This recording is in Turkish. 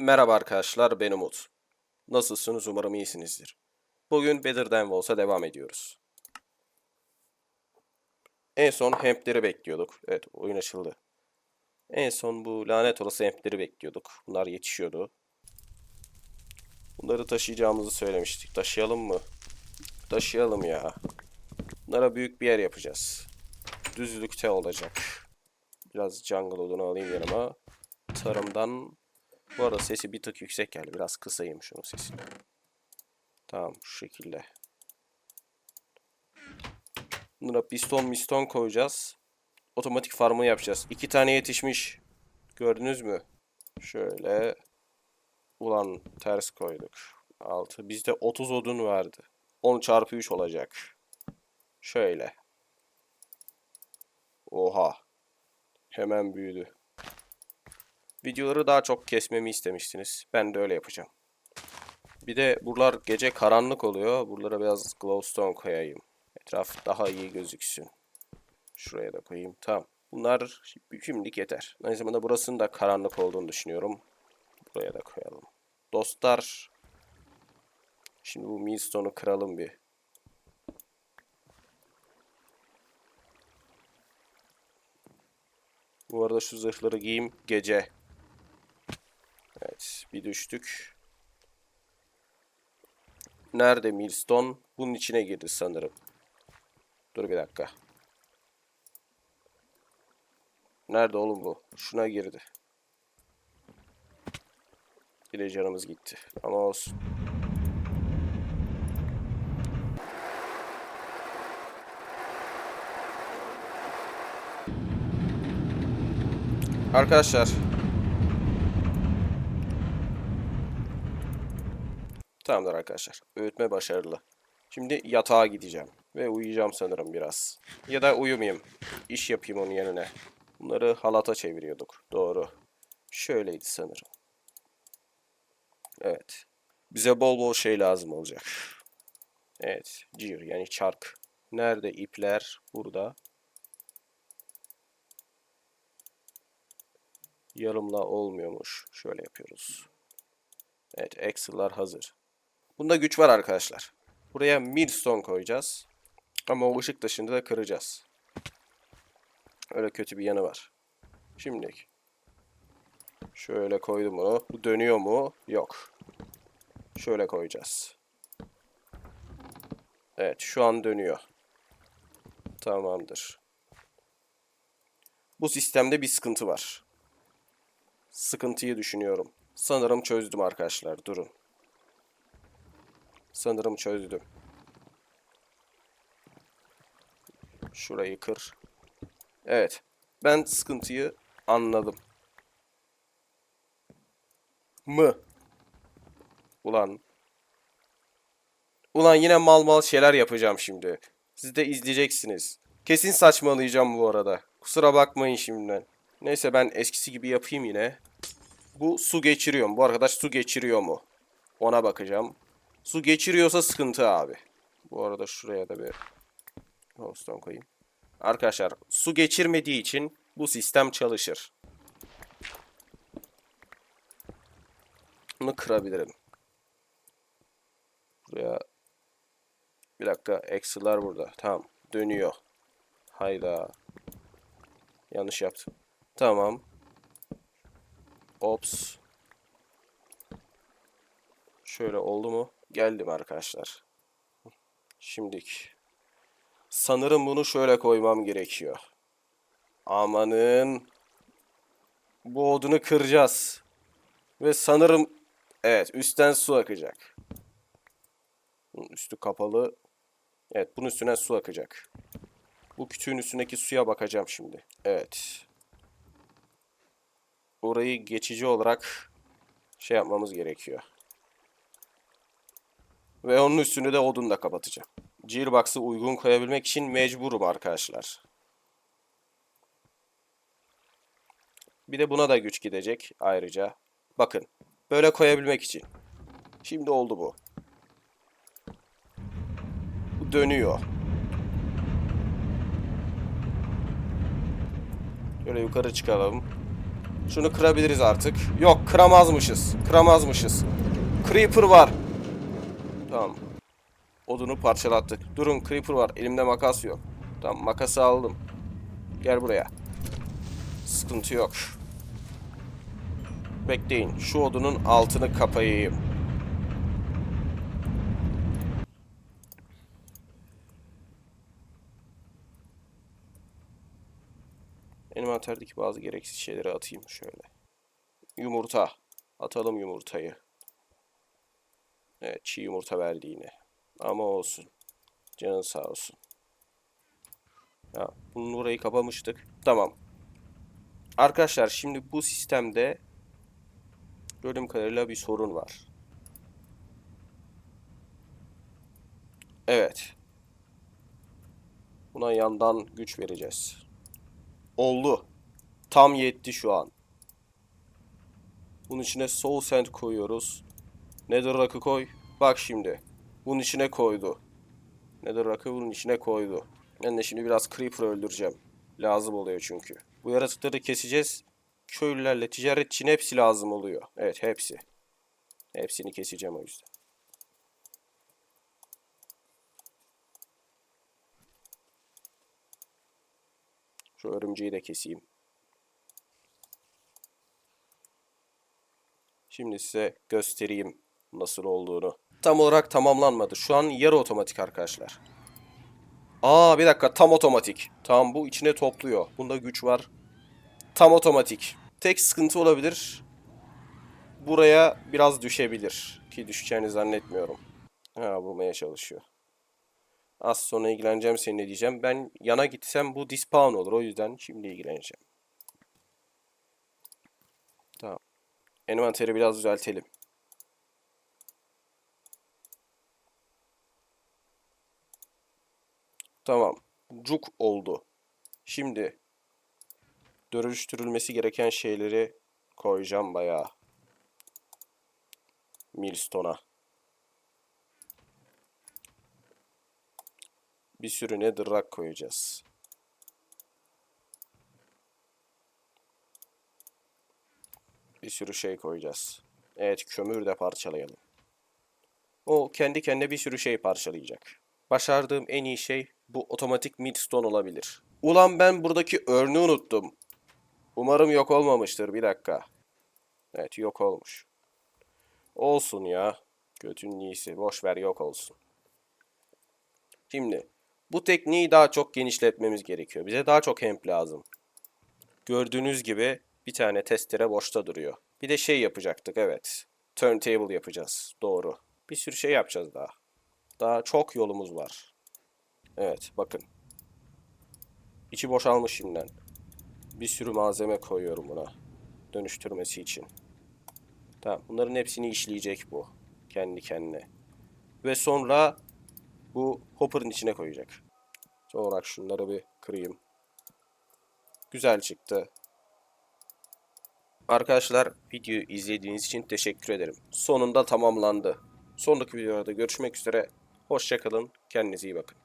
Merhaba arkadaşlar, ben Umut. Nasılsınız? Umarım iyisinizdir. Bugün Better Than Walls'a devam ediyoruz. En son hempleri bekliyorduk. Evet, oyun açıldı. En son bu lanet olası hempleri bekliyorduk. Bunlar yetişiyordu. Bunları taşıyacağımızı söylemiştik. Taşıyalım mı? Taşıyalım ya. Bunlara büyük bir yer yapacağız. Düzlükte olacak. Biraz jungle odunu alayım yanıma. Tarımdan bu arada sesi bir tık yüksek geldi. Biraz kısayım şunun sesini. Tamam şu şekilde. Bunlara piston miston koyacağız. Otomatik farmı yapacağız. İki tane yetişmiş. Gördünüz mü? Şöyle. Ulan ters koyduk. 6. Bizde 30 odun vardı. 10 çarpı 3 olacak. Şöyle. Oha. Hemen büyüdü. Videoları daha çok kesmemi istemiştiniz. Ben de öyle yapacağım. Bir de buralar gece karanlık oluyor. Buralara biraz glowstone koyayım. Etraf daha iyi gözüksün. Şuraya da koyayım. Tamam. Bunlar şimdilik yeter. Aynı zamanda burasının da karanlık olduğunu düşünüyorum. Buraya da koyalım. Dostlar. Şimdi bu millstone'u kıralım bir. Bu arada şu zırhları giyeyim. Gece. Evet. Bir düştük. Nerede Millstone? Bunun içine girdi sanırım. Dur bir dakika. Nerede oğlum bu? Şuna girdi. Yine canımız gitti. Ama olsun. Arkadaşlar. Tamamdır arkadaşlar. Öğütme başarılı. Şimdi yatağa gideceğim. Ve uyuyacağım sanırım biraz. Ya da uyumayayım. İş yapayım onun yerine. Bunları halata çeviriyorduk. Doğru. Şöyleydi sanırım. Evet. Bize bol bol şey lazım olacak. Evet. Cir yani çark. Nerede ipler? Burada. Yarımla olmuyormuş. Şöyle yapıyoruz. Evet, Excel'lar hazır. Bunda güç var arkadaşlar. Buraya millstone koyacağız. Ama o ışık dışında da kıracağız. Öyle kötü bir yanı var. Şimdi şöyle koydum bunu. Bu dönüyor mu? Yok. Şöyle koyacağız. Evet, şu an dönüyor. Tamamdır. Bu sistemde bir sıkıntı var sıkıntıyı düşünüyorum. Sanırım çözdüm arkadaşlar. Durun. Sanırım çözdüm. Şurayı kır. Evet. Ben sıkıntıyı anladım. Mı? Ulan. Ulan yine mal mal şeyler yapacağım şimdi. Siz de izleyeceksiniz. Kesin saçmalayacağım bu arada. Kusura bakmayın şimdiden. Neyse ben eskisi gibi yapayım yine. Bu su geçiriyor mu? Bu arkadaş su geçiriyor mu? Ona bakacağım. Su geçiriyorsa sıkıntı abi. Bu arada şuraya da bir Glowstone koyayım. Arkadaşlar su geçirmediği için bu sistem çalışır. Bunu kırabilirim. Buraya bir dakika Excel'lar burada. Tamam. Dönüyor. Hayda. Yanlış yaptım. Tamam. Ops. Şöyle oldu mu? Geldim arkadaşlar. Şimdik. Sanırım bunu şöyle koymam gerekiyor. Amanın. Bu odunu kıracağız. Ve sanırım evet üstten su akacak. Üstü kapalı. Evet bunun üstüne su akacak. Bu kütüğün üstündeki suya bakacağım şimdi. Evet orayı geçici olarak şey yapmamız gerekiyor. Ve onun üstünü de odunla kapatacağım. Gearbox'ı uygun koyabilmek için mecburum arkadaşlar. Bir de buna da güç gidecek ayrıca. Bakın. Böyle koyabilmek için. Şimdi oldu bu. Bu dönüyor. Şöyle yukarı çıkalım. Şunu kırabiliriz artık. Yok kıramazmışız. Kıramazmışız. Creeper var. Tamam. Odunu parçalattık. Durun Creeper var. Elimde makas yok. Tamam makası aldım. Gel buraya. Sıkıntı yok. Bekleyin. Şu odunun altını kapayayım. Envanterdeki bazı gereksiz şeyleri atayım şöyle. Yumurta. Atalım yumurtayı. Evet çiğ yumurta verdi yine. Ama olsun. Canın sağ olsun. Ya, bunun burayı kapamıştık. Tamam. Arkadaşlar şimdi bu sistemde gördüğüm kadarıyla bir sorun var. Evet. Buna yandan güç vereceğiz. Oldu. Tam yetti şu an. Bunun içine soul sand koyuyoruz. Nether rock'ı koy. Bak şimdi. Bunun içine koydu. Nether rock'ı bunun içine koydu. Ben de şimdi biraz creeper öldüreceğim. Lazım oluyor çünkü. Bu yaratıkları keseceğiz. Köylülerle ticaret için hepsi lazım oluyor. Evet hepsi. Hepsini keseceğim o yüzden. Şu örümceği de keseyim. Şimdi size göstereyim nasıl olduğunu. Tam olarak tamamlanmadı. Şu an yarı otomatik arkadaşlar. Aa bir dakika tam otomatik. Tamam bu içine topluyor. Bunda güç var. Tam otomatik. Tek sıkıntı olabilir. Buraya biraz düşebilir. Ki düşeceğini zannetmiyorum. Ha vurmaya çalışıyor. Az sonra ilgileneceğim seninle diyeceğim. Ben yana gitsem bu dispawn olur. O yüzden şimdi ilgileneceğim. Tamam. Envanteri biraz düzeltelim. Tamam. Cuk oldu. Şimdi dönüştürülmesi gereken şeyleri koyacağım bayağı. Millstone'a. Bir sürü netherrack koyacağız. Bir sürü şey koyacağız. Evet kömür de parçalayalım. O kendi kendine bir sürü şey parçalayacak. Başardığım en iyi şey bu otomatik midstone olabilir. Ulan ben buradaki örneği unuttum. Umarım yok olmamıştır. Bir dakika. Evet yok olmuş. Olsun ya. Götünün iyisi. Boş ver yok olsun. Şimdi bu tekniği daha çok genişletmemiz gerekiyor. Bize daha çok hemp lazım. Gördüğünüz gibi bir tane testere boşta duruyor. Bir de şey yapacaktık evet. Turntable yapacağız. Doğru. Bir sürü şey yapacağız daha. Daha çok yolumuz var. Evet bakın. İçi boşalmış şimdiden. Bir sürü malzeme koyuyorum buna. Dönüştürmesi için. Tamam bunların hepsini işleyecek bu. Kendi kendine. Ve sonra bu hopper'ın içine koyacak. Son şunları bir kırayım. Güzel çıktı. Arkadaşlar videoyu izlediğiniz için teşekkür ederim. Sonunda tamamlandı. Sonraki videolarda görüşmek üzere. Hoşçakalın. Kendinize iyi bakın.